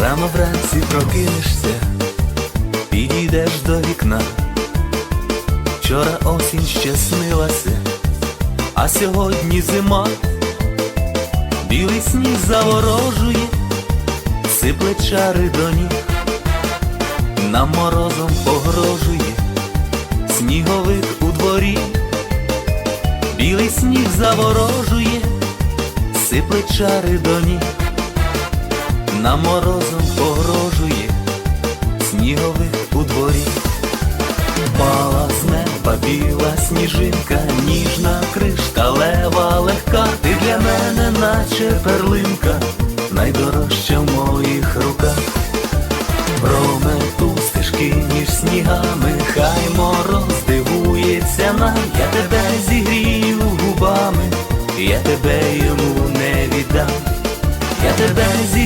Рано вранці прокинешся, підійдеш до вікна. Вчора осінь ще снилася, а сьогодні зима. Білий сніг заворожує, сипле чари до ніг, нам морозом погрожує, сніговик у дворі, білий сніг заворожує, сипле чари до ніг, нам морозом погрожує, сніговик у дворі. Пала з неба біла сніжинка, ніжна кришталева легка, ти для мене, наче перлинка, найдорожча в моїх руках. Промету стежки між снігами, хай мороз дивується нам, я тебе зігрію губами, я тебе йому не віддам, я тебе зігрію.